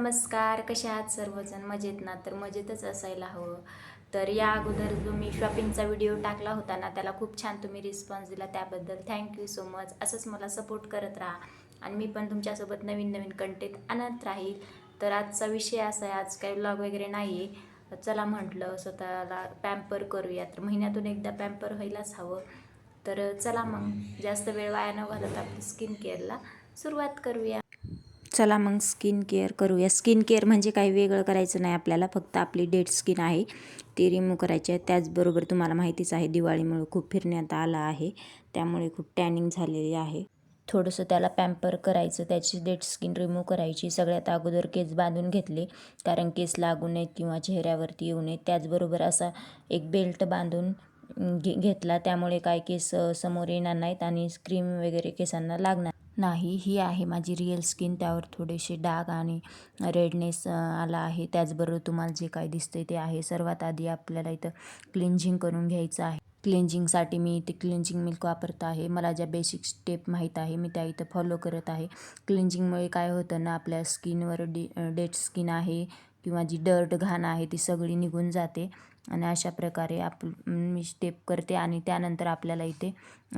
नमस्कार कसे आहात सर्वजण? मजेत ना? तर मजेतच असायला हवं. तर या अगोदर जो मी शॉपिंगचा व्हिडिओ टाकला होता ना त्याला खूप छान तुम्ही रिस्पॉन्स दिला त्याबद्दल. थँक्यू सो मच असंच मला सपोर्ट करत राहा. आणि मी पण तुमच्यासोबत नवीन नवीन कंटेंट आणत राहील. तर आजचा विषय असा आहे आज काही व्लॉग वगैरे नाही आहे चला म्हटलं स्वतःला पॅम्पर करूया. तर महिन्यातून एकदा पॅम्पर व्हायलाच हवं. तर चला मग. जास्त वेळ वाया न घालत आपली स्किन केअरला सुरुवात करूया. चला मग स्किन केअर करूया. स्किन केअर म्हणजे काही वेगळं करायचं नाही आपल्याला फक्त आपली डेड स्किन आहे ती रिमूव्ह करायची आहे. त्याचबरोबर तुम्हाला माहितीच आहे दिवाळीमुळे खूप फिरण्यात आला आहे त्यामुळे खूप टॅनिंग झालेली आहे. थोडंसं त्याला पॅम्पर करायचं त्याची डेड स्किन रिमूव्ह करायची. सगळ्यात अगोदर केस बांधून घेतले कारण केस लागू नयेत किंवा चेहऱ्यावरती येऊ नयेत त्याचबरोबर असा एक बेल्ट बांधून घे घेतला त्यामुळे काय केस समोर येणार नाहीत आणि क्रीम वगैरे केसांना लागणार नाही ही आहे माझी रिअल स्किन त्यावर थोडेसे डाग आणि रेडनेस आला आहे. त्याचबरोबर तुम्हाला जे काय दिसतंय ते आहे. सर्वात आधी आपल्याला इथं क्लिन्झिंग करून घ्यायचं आहे. क्लिन्झिंगसाठी मी इथे क्लिन्झिंग मिल्क वापरत आहे. मला ज्या बेसिक स्टेप माहीत आहे मी त्या इथं फॉलो करत आहे. क्लिन्झिंगमुळे काय होतं ना आपल्या स्किनवर डी डेड स्किन आहे किंवा जी डर्ट घाण आहे ती सगळी निघून जाते. आणि अशा प्रकारे आप मी स्टेप करते आणि त्यानंतर आपल्याला इथे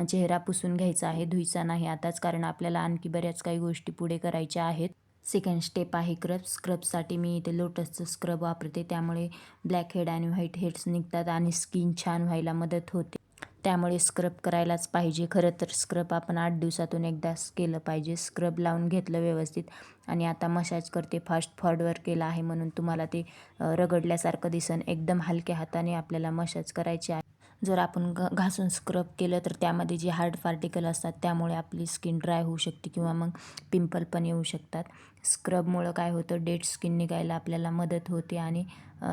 चेहरा पुसून घ्यायचा आहे. धुईचा नाही आताच कारण आपल्याला आणखी बऱ्याच काही गोष्टी पुढे करायच्या आहेत. सेकंड स्टेप आहे क्रब स्क्रबसाठी मी इथे लोटसचं स्क्रब वापरते. त्यामुळे ब्लॅक हेड आणि व्हाईट हेड्स निघतात आणि स्किन छान व्हायला मदत होते. त्यामुळे स्क्रब करायलाच पाहिजे. खरं तर स्क्रब आपण आठ दिवसातून एकदाच केलं पाहिजे. स्क्रब लावून घेतलं व्यवस्थित. आणि आता मसाज करते फास्ट फॉर्डवर केला आहे म्हणून तुम्हाला ते रगडल्यासारखं दिसन. एकदम हलक्या हाताने आपल्याला मसाज करायचे आहे. जर आपण घ घासून स्क्रब केलं तर त्यामध्ये जे हार्ड पार्टिकल असतात त्यामुळे आपली स्किन ड्राय होऊ शकते किंवा मग पिंपल पण येऊ शकतात. स्क्रबमुळं काय होतं? डेड स्किन निघायला आपल्याला मदत होते आणि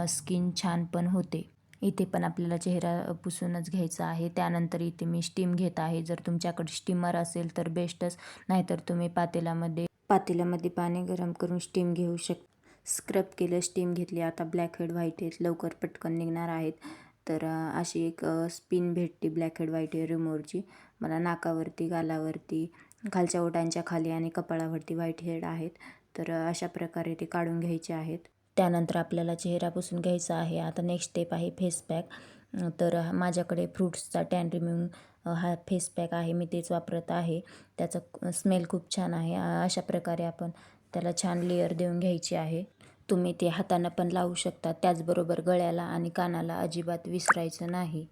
स्किन छान पण होते. इथे पण आपल्याला चेहरा पुसूनच घ्यायचा आहे. त्यानंतर इथे मी स्टीम घेत आहे. जर तुमच्याकडे स्टीमर असेल तर बेस्टच नाहीतर तुम्ही पातेल्यामध्ये पातेल्यामध्ये पाणी गरम करून स्टीम घेऊ शक स्क्रब केलं स्टीम घेतली. आता ब्लॅक हेड व्हाईट हेड लवकर पटकन निघणार आहेत. तर अशी एक स्पिन भेटते ब्लॅक हेड व्हाईट हेड रिमोरची मला नाकावरती गालावरती खालच्या ओटांच्या खाली आणि कपाळावरती व्हाईट हेड आहेत. तर अशा प्रकारे ते काढून घ्यायचे आहेत. त्यानंतर आपल्याला चेहरा पुसून घ्यायचा आहे. आता नेक्स्ट स्टेप आहे फेस पॅक तर माझ्याकडे फ्रूट्सचा टॅन रिम्यून हा फेस पॅक आहे. मी तेच वापरत आहे. त्याचा स्मेल खूप छान आहे. अशा प्रकारे आपण त्याला छान लेअर देऊन घ्यायची आहे. तुम्ही ते हातानं पण लावू शकता. त्याचबरोबर गळ्याला आणि कानाला अजिबात विसरायचं नाही.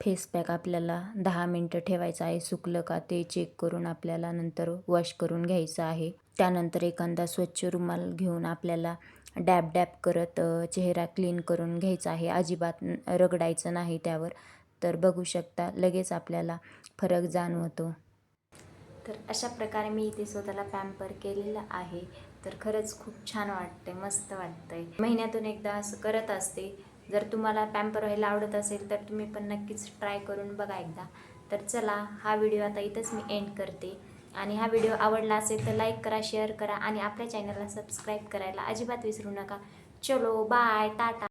फेस पॅक आपल्याला दहा मिनटं ठेवायचं आहे. सुकलं का ते चेक करून आपल्याला नंतर वॉश करून घ्यायचं आहे. त्यानंतर एखादा स्वच्छ रुमाल घेऊन आपल्याला डॅब डॅब करत चेहरा क्लीन करून घ्यायचा आहे. अजिबात रगडायचं नाही त्यावर. तर बघू शकता लगेच आपल्याला फरक जाणवतो. तर अशा प्रकारे मी इथे स्वतःला पॅम्पर केलेलं आहे. तर खरंच खूप छान वाटतंय मस्त वाटतंय. महिन्यातून एकदा असं करत असते. जर तुम्हाला पॅम्पर व्हायला आवडत असेल तर तुम्ही पण नक्कीच ट्राय करून बघा एकदा. तर चला हा व्हिडिओ आता इथंच मी एंड करते. आणि हा व्हिडिओ आवडला असेल तर लाईक करा शेअर करा आणि आपल्या चॅनलला सबस्क्राईब करायला अजिबात विसरू नका. चलो बाय टाटा.